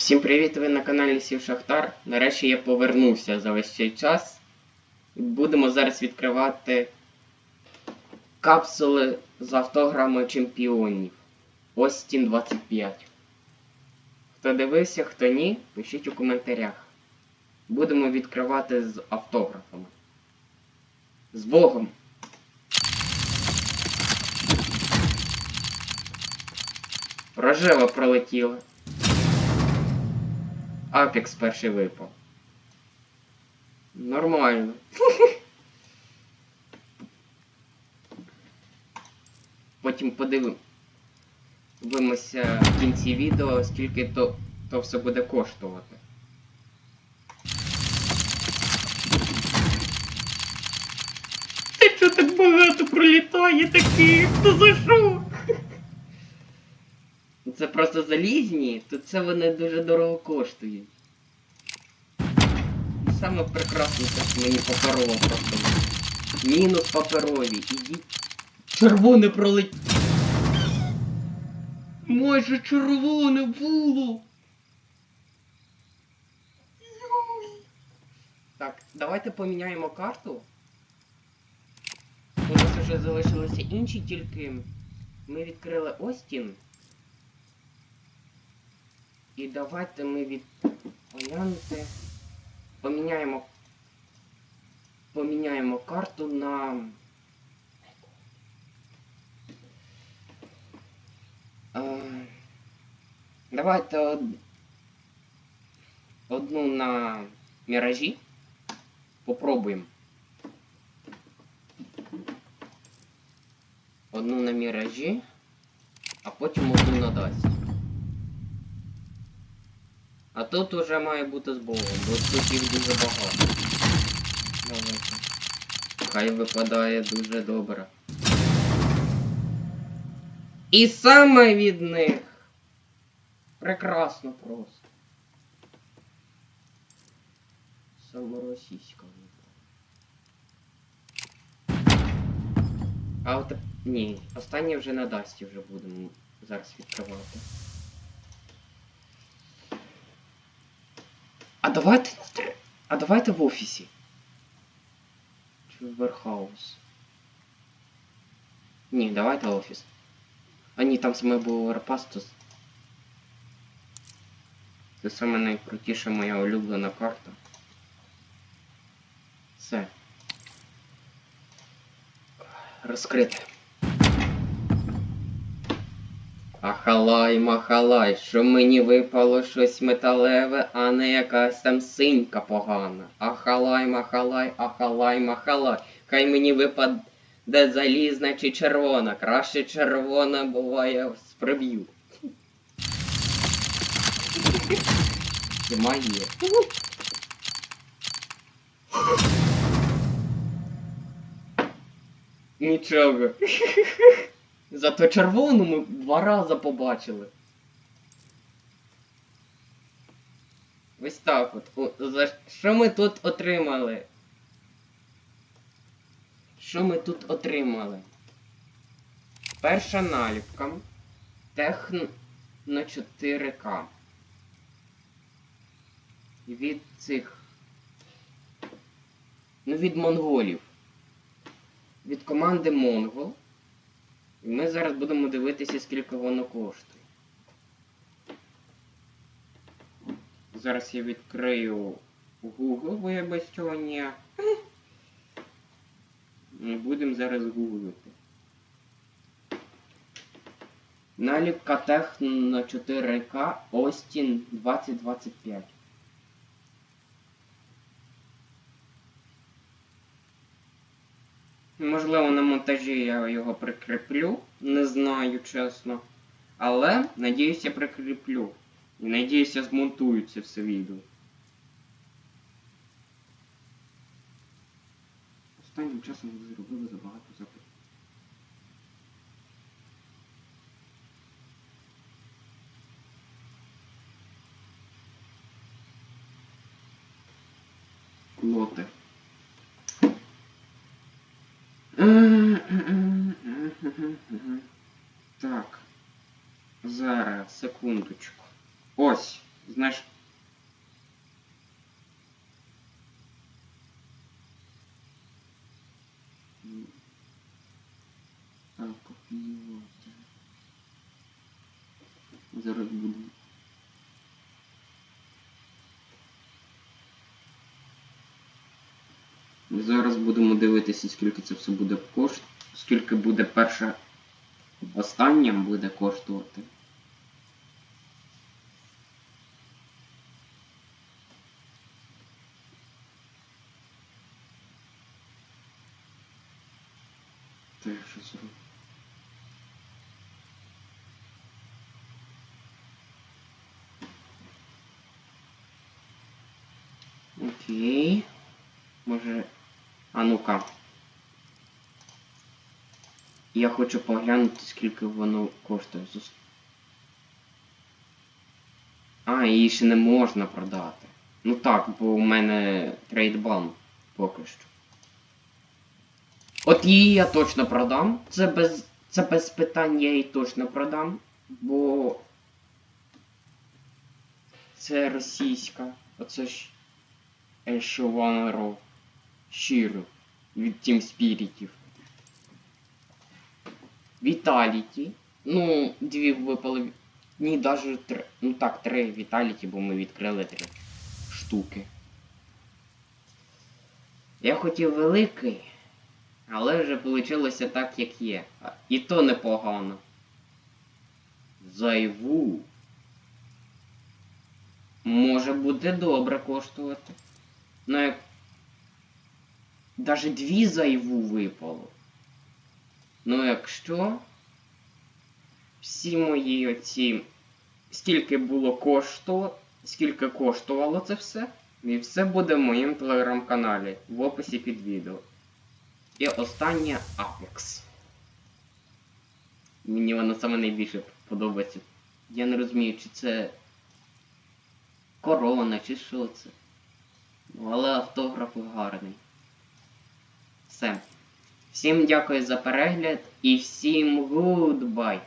Всім привіт! Ви на каналі Сів Шахтар. Нарешті я повернувся за весь цей час. Будемо зараз відкривати капсули з автограми чемпіонів. Остін 25. Хто дивився, хто ні, пишіть у коментарях. Будемо відкривати з автографами. З Богом! Рожева пролетіла. Апекс перший випав. Нормально. Потім подивимося в кінці відео, скільки то, то все буде коштувати. Та чого так багато пролітає таких? Хто за що? Це просто залізні, то це вони дуже дорого коштують. Саме прекрасне те, що мені паперово просто. Мінус паперові. Ідіть. Червоне пролетіло. Майже червоне було. Так, давайте поміняємо карту. У нас вже залишилися інші, тільки ми відкрили Остін. І давайте ми від Гляньте. Поміняємо. Поміняємо карту на. Давайте од... одну на міражі. Попробуємо. Одну на міражі, а потім одну на дасі. Тут уже має бути з бо тут їх дуже багато. Давайте. Хай випадає дуже добре. І саме від них. Прекрасно просто. Саме російська випала. А от... Ні, останнє вже на Дасті вже будемо зараз відкривати. давайте. А давайте в офісі. Чи в Верхаус. Ні, давайте офіс. А ні, там саме був Верпастус. Це саме найкрутіша моя улюблена карта. Все. Розкрити. Ахалай, махалай, що мені випало щось металеве, а не якась там синька погана. Ахалай, махалай, ахалай, махалай. Хай мені випаде залізна чи червона. Краще червона буває з приб'ю. Це магія. Нічого. Зато червону ми два рази побачили. Ось так от. О, за що ми тут отримали? Що ми тут отримали? Перша наліпка. Техно 4К. Від цих. Ну, від монголів. Від команди Монгол. І ми зараз будемо дивитися, скільки воно коштує. Зараз я відкрию Google, бо я без цього ніяк. Будемо зараз гуглити. Наліпка Техно 4К Остін 2025. Можливо, на монтажі я його прикріплю, не знаю чесно. Але, надіюся, прикріплю. І надіюся, змонтую це все відео. Останнім часом ви зробили забагато запитів. Лоти. Так. Зараз, секундочку. Ось. Знаєш. Так, копіювати. Зараз буду. Зараз будемо дивитися, скільки це все буде коштувати. Скільки буде перше останнім буде коштувати. Та що зроблю? Окей. Може. А ну-ка. Я хочу поглянути, скільки воно коштує. А, її ще не можна продати. Ну так, бо у мене трейдбан поки що. От її я точно продам. Це без. Це без питань я її точно продам. Бо. Це російська. Оце ж. Ешованро. Щиро. Від Team Спірітів. Віталіті. Ну, дві випали. Ні, даже три. Ну так, три Віталіті, бо ми відкрили три штуки. Я хотів великий, але вже вийшло так, як є. І то непогано. Зайву. Може буде добре коштувати. Ну як. Даже дві зайву випало. Ну якщо всі мої оці. Скільки було кошту, скільки коштувало це все, і все буде в моєму телеграм-каналі в описі під відео. І останнє Apex. Мені воно саме найбільше подобається. Я не розумію, чи це корона, чи що це. Ну, але автограф гарний. Все. Всім дякую за перегляд і всім гудбай!